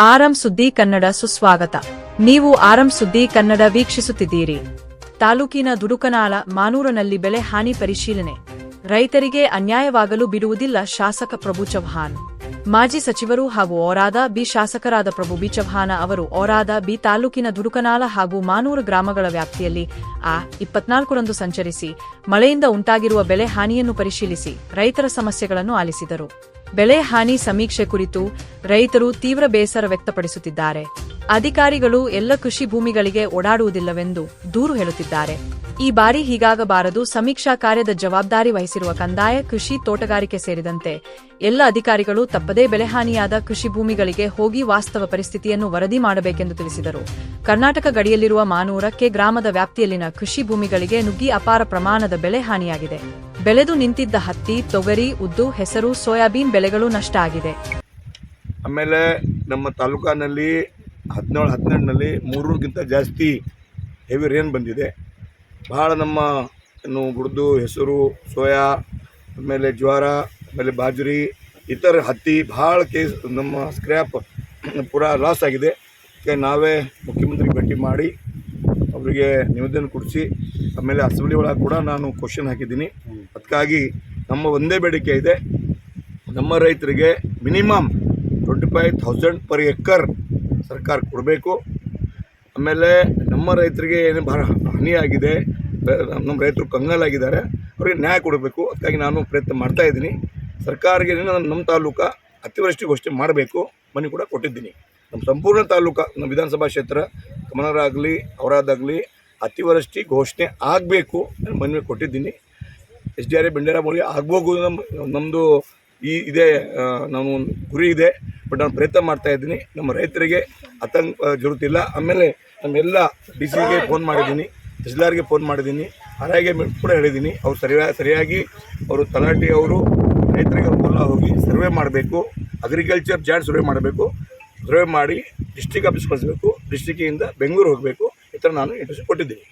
ಆರಂ ಸುದ್ದಿ ಕನ್ನಡ ಸುಸ್ವಾಗತ. ನೀವು ಆರಂ ಸುದ್ದಿ ಕನ್ನಡ ವೀಕ್ಷಿಸುತ್ತಿದ್ದೀರಿ. ತಾಲೂಕಿನ ದುಡುಕನಾಳ ಮಾನೂರನಲ್ಲಿ ಬೆಳೆ ಹಾನಿ ಪರಿಶೀಲನೆ. ರೈತರಿಗೆ ಅನ್ಯಾಯವಾಗಲು ಬಿಡುವುದಿಲ್ಲ ಶಾಸಕ ಪ್ರಭು ಚವ್ಹಾಣ್. ಮಾಜಿ ಸಚಿವರು ಹಾಗೂ ಓರಾದ ಬಿ ಶಾಸಕರಾದ ಪ್ರಭು ಬಿ ಚವ್ಹಾಣ ಅವರು ಓರಾದ ಬಿ ತಾಲೂಕಿನ ದುಡುಕನಾಳ ಹಾಗೂ ಮಾನೂರು ಗ್ರಾಮಗಳ ವ್ಯಾಪ್ತಿಯಲ್ಲಿ ಆ ಇಪ್ಪತ್ನಾಲ್ಕರಂದು ಸಂಚರಿಸಿ ಮಳೆಯಿಂದ ಉಂಟಾಗಿರುವ ಬೆಳೆ ಹಾನಿಯನ್ನು ಪರಿಶೀಲಿಸಿ ರೈತರ ಸಮಸ್ಯೆಗಳನ್ನು ಆಲಿಸಿದರು. ಬೆಳೆ ಹಾನಿ ಸಮೀಕ್ಷೆ ಕುರಿತು ರೈತರು ತೀವ್ರ ಬೇಸರ ವ್ಯಕ್ತಪಡಿಸುತ್ತಿದ್ದಾರೆ. ಅಧಿಕಾರಿಗಳು ಎಲ್ಲ ಕೃಷಿ ಭೂಮಿಗಳಿಗೆ ಓಡಾಡುವುದಿಲ್ಲವೆಂದು ದೂರು ಹೇಳುತ್ತಿದ್ದಾರೆ. ಈ ಬಾರಿ ಹೀಗಾಗಬಾರದು ಸಮೀಕ್ಷಾ ಕಾರ್ಯದ ಜವಾಬ್ದಾರಿ ವಹಿಸಿರುವ ಕಂದಾಯ, ಕೃಷಿ ತೋಟಗಾರಿಕೆ ಸೇರಿದಂತೆ ಎಲ್ಲ ಅಧಿಕಾರಿಗಳು ತಪ್ಪದೇ ಬೆಳೆಹಾನಿಯಾದ ಕೃಷಿ ಭೂಮಿಗಳಿಗೆ ಹೋಗಿ ವಾಸ್ತವ ಪರಿಸ್ಥಿತಿಯನ್ನು ವರದಿ ಮಾಡಬೇಕೆಂದು ತಿಳಿಸಿದರು. ಕರ್ನಾಟಕ ಗಡಿಯಲ್ಲಿರುವ ಮಾನೂರಕ್ಕೆ ಗ್ರಾಮದ ವ್ಯಾಪ್ತಿಯಲ್ಲಿನ ಕೃಷಿ ಭೂಮಿಗಳಿಗೆ ನುಗ್ಗಿ ಅಪಾರ ಪ್ರಮಾಣದ ಬೆಳೆ ಹಾನಿಯಾಗಿದೆ. ಬೆಳೆದು ನಿಂತಿದ್ದ ಹತ್ತಿ, ತೊಗರಿ, ಉದ್ದು, ಹೆಸರು, ಸೋಯಾಬೀನ್ ಬೆಳೆಗಳು ನಷ್ಟ ಆಗಿದೆ. ಆಮೇಲೆ ನಮ್ಮ ತಾಲೂಕಿನಲ್ಲಿ ಹದಿನೇಳು ಹದಿನೆಂಟನಲ್ಲಿ ಮೂರಕ್ಕಿಂತ ಜಾಸ್ತಿ ಹೆವಿ ರೇನ್ ಬಂದಿದೆ. ಭಾಳ ನಮ್ಮ ಏನು ಗುಡ್ದು, ಹೆಸರು, ಸೋಯಾ, ಆಮೇಲೆ ಜ್ವಾರ, ಆಮೇಲೆ ಬಾಜರಿ, ಇತರ ಹತ್ತಿ ಭಾಳ ಕೇಸ್ ನಮ್ಮ ಸ್ಕ್ರ್ಯಾಪ್ ಪೂರ ಲಾಸ್ ಆಗಿದೆ. ನಾವೇ ಮುಖ್ಯಮಂತ್ರಿ ಭೇಟಿ ಮಾಡಿ, ಅವರಿಗೆ ನಿವೇದನ ಕೊಡಿಸಿ, ಆಮೇಲೆ ಅಸೆಂಬ್ಲಿ ಒಳಗೆ ಕೂಡ ನಾನು ಕ್ವಶನ್ ಹಾಕಿದ್ದೀನಿ. ಅದಕ್ಕಾಗಿ ನಮ್ಮ ಒಂದೇ ಬೇಡಿಕೆ ಇದೆ. ನಮ್ಮ ರೈತರಿಗೆ minimum twenty five thousand per acre ಸರ್ಕಾರ ಕೊಡಬೇಕು. ಆಮೇಲೆ ನಮ್ಮ ರೈತರಿಗೆ ಏನು ಭಾಳ ಹಾನಿಯಾಗಿದೆ ನಮ್ಮ ರೈತರು ಕಂಗಾಲಾಗಿದ್ದಾರೆ, ಅವರಿಗೆ ನ್ಯಾಯ ಕೊಡಬೇಕು. ಅದಕ್ಕಾಗಿ ನಾನು ಪ್ರಯತ್ನ ಮಾಡ್ತಾ ಇದ್ದೀನಿ. ಸರ್ಕಾರಕ್ಕೆ ನಮ್ಮ ತಾಲೂಕ ಘೋಷಣೆ ಮಾಡಬೇಕು. ಮನೆ ಕೂಡ ಕೊಟ್ಟಿದ್ದೀನಿ. ನಮ್ಮ ಸಂಪೂರ್ಣ ತಾಲೂಕು, ನಮ್ಮ ವಿಧಾನಸಭಾ ಕ್ಷೇತ್ರ ಕಮನರಾಗಲಿ ಅವರಾದಾಗಲಿ ಅತಿವೃಷ್ಟಿ ಘೋಷಣೆ ಆಗಬೇಕು ಮನವಿ ಕೊಟ್ಟಿದ್ದೀನಿ. ಎಸ್ ಡಿ ಆರ್ ಎ ಬಂಡೇರ ಮೂಲಕ ಆಗ್ಬೋಗು ನಮ್ಮ ನಮ್ಮದು ಈ ಇದೆ ನಾನು ಗುರಿ ಇದೆ. ಬಟ್ ನಾನು ಪ್ರಯತ್ನ ಮಾಡ್ತಾ ಇದ್ದೀನಿ. ನಮ್ಮ ರೈತರಿಗೆ ಆತಂಕ ಆ, ಜರುತ್ತಿಲ್ಲ ಆಮೇಲೆ ನಮ್ಮೆಲ್ಲ ಡಿ ಸಿಗೆ ಫೋನ್ ಮಾಡಿದ್ದೀನಿ. ತಹಸೀಲ್ದಾರ್ಗೆ ಫೋನ್ ಮಾಡಿದ್ದೀನಿ. ಆರ್ಐಗೆ ಕೂಡ ಹೇಳಿದ್ದೀನಿ. ಅವ್ರು ಸರಿಯಾಗಿ ಸರಿಯಾಗಿ ಅವರು ತಲಾಟಿ ಅವರು ರೈತರಿಗೆ ಹೊಲ ಹೋಗಿ ಸರ್ವೆ ಮಾಡಬೇಕು. ಅಗ್ರಿಕಲ್ಚರ್ ಜಾಯಿಂಟ್ ಸರ್ವೆ ಮಾಡಬೇಕು. ಸರ್ವೆ ಮಾಡಿ ಡಿಸ್ಟಿಕ್ ಆಫೀಸ್ ಕಳಿಸ್ಬೇಕು. ಡಿಸ್ಟಿಕ್ಕಿಂದ ಬೆಂಗಳೂರು ಹೋಗಬೇಕು. ಈ ಥರ ನಾನು ಇಂಟ್ರೆಸ್ಟ್ ಕೊಟ್ಟಿದ್ದೀನಿ.